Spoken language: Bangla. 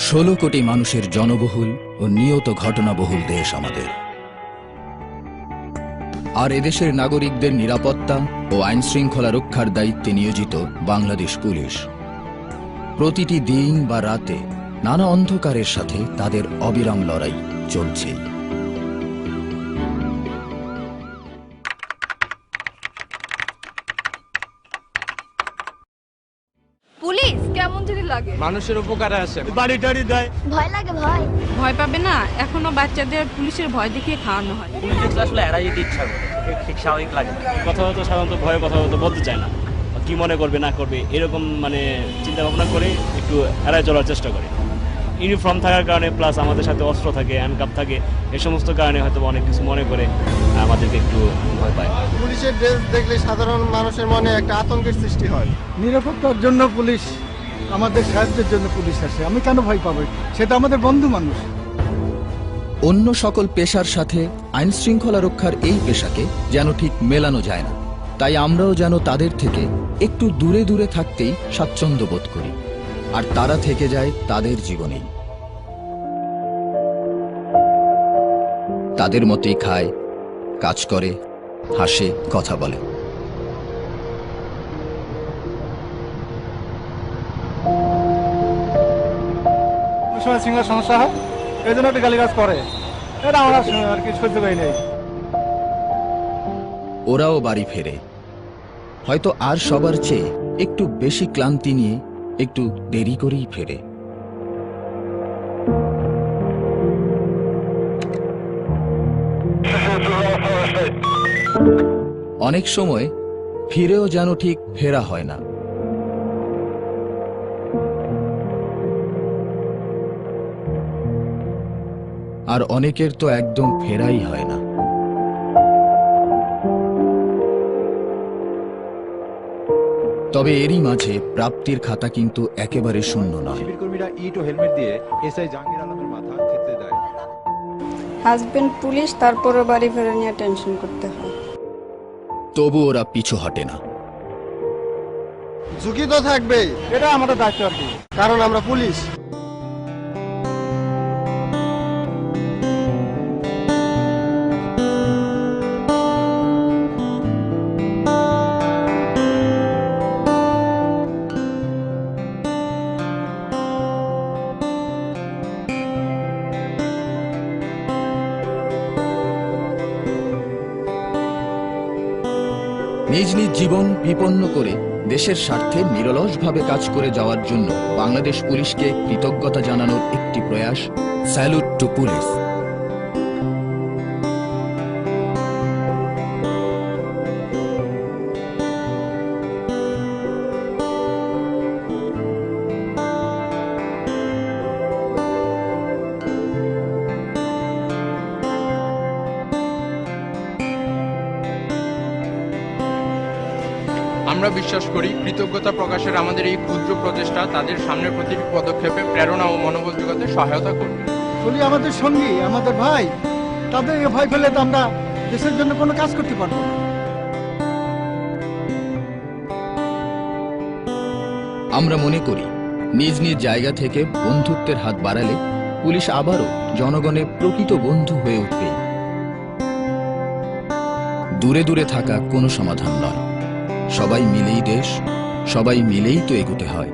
ষোলো কোটি মানুষের জনবহুল ও নিয়ত ঘটনাবহুল দেশ আমাদের। আর এদেশের নাগরিকদের নিরাপত্তা ও আইন শৃঙ্খলা রক্ষার দায়িত্বে নিয়োজিত বাংলাদেশ পুলিশ। প্রতিটি দিন বা রাতে নানা অন্ধকারের সাথে তাদের অবিরাম লড়াই চলছে পুলিশ কেমন যদি লাগে। মানুষের উপকারে আসে। বাড়ি টাড়ি দেয়। ভয় লাগে ভয়। ভয় পাবে না? এখনও বাচ্চাদের পুলিশের ভয় দেখিয়ে খাওয়ানো হয়। পুলিশ আসলে এড়াই যেতে ইচ্ছা করে ঠিক স্বাভাবিক লাগে। কথা কথাবার্তা সাধারণত ভয়ে কথাবার্তা বলতে চায় না। কি মনে করবে না করবে এরকম মানে চিন্তা ভাবনা করে একটু এড়ায় চলার চেষ্টা করে। ইউনিফর্ম থাকার কারণে প্লাস আমাদের সাথে অস্ত্র থাকে হ্যান্ডকাপ থাকে এ সমস্ত কারণে হয়তো অনেক কিছু মনে করে আমাদেরকে একটু ভয় পায়। পুলিশের ড্রেস দেখলে সাধারণ মানুষের মনে একটা আতঙ্কের সৃষ্টি হয়। নিরাপত্তার জন্য পুলিশ আমাদের সাহায্যের জন্য পুলিশ আসে। আমি কেন ভয় পাবো? সেটা আমাদের বন্ধু মানুষ। অন্য সকল পেশার সাথে আইন শৃঙ্খলা রক্ষার এই পেশাকে যেন ঠিক মেলানো যায় না। তাই আমরাও যেন তাদের থেকে একটু দূরে দূরে থাকতেই স্বাচ্ছন্দ্য বোধ করি। আর তারা থেকে যায় তাদের জীবনেই। তাদের মতেই খায় কাজ করে হাসে কথা বলে। সময় সমস্যা হয় এই জন্য একটা গালিগাছ করে। এটা আমরা আর কি সহ্য করি নেই। ওরাও বাড়ি ফেরে। হয়তো আর সবার চেয়ে একটু বেশি ক্লান্তি নিয়ে একটু দেরি করেই ফেরে। অনেক সময় ফিরেও যেন ঠিক ফেরা হয় না। আর অনেকের তো একদম ফেরাই হয় না। তবে এরই মাঝে প্রাপ্তির খাতা কিন্তু একেবারে শূন্য নয়। কর্মীরা ইট ও হেলমেট দিয়ে এসআই জাহাঙ্গীর দেয় হাজবেন্ড পুলিশ তারপরে বাড়ি ফেরা নিয়ে টেনশন করতে হয়। তবু ওরা পিছু হটে না। ঝুঁকি তো থাকবেই। এটা আমাদের দায়িত্ব আর কি। কারণ আমরা পুলিশ। নিজ নিজ জীবন বিপন্ন করে দেশের স্বার্থে নিরলসভাবে কাজ করে যাওয়ার জন্য বাংলাদেশ পুলিশকে কৃতজ্ঞতা জানানোর একটি প্রয়াস। Salute to police. আমরা বিশ্বাস করি কৃতজ্ঞতা প্রকাশের আমাদের এই ক্ষুদ্র প্রচেষ্টা তাদের সামনের প্রতিটি পদক্ষেপে প্রেরণা ও মনোবল যোগাতে সহায়তা করবে। পুলিশ আমাদের সঙ্গী আমাদের ভাই তাদেরকে ভয় ফেলে তো আমরা দেশের জন্য কোনো কাজ করতে পারব না। আমরা মনে করি নিজ নিজ জায়গা থেকে বন্ধুত্বের হাত বাড়ালে পুলিশ আবারও জনগণের প্রকৃত বন্ধু হয়ে উঠবে। দূরে দূরে থাকা কোনো সমাধান নয়। সবাই মিলেই দেশ সবাই মিলেই তো এগোতে হয়।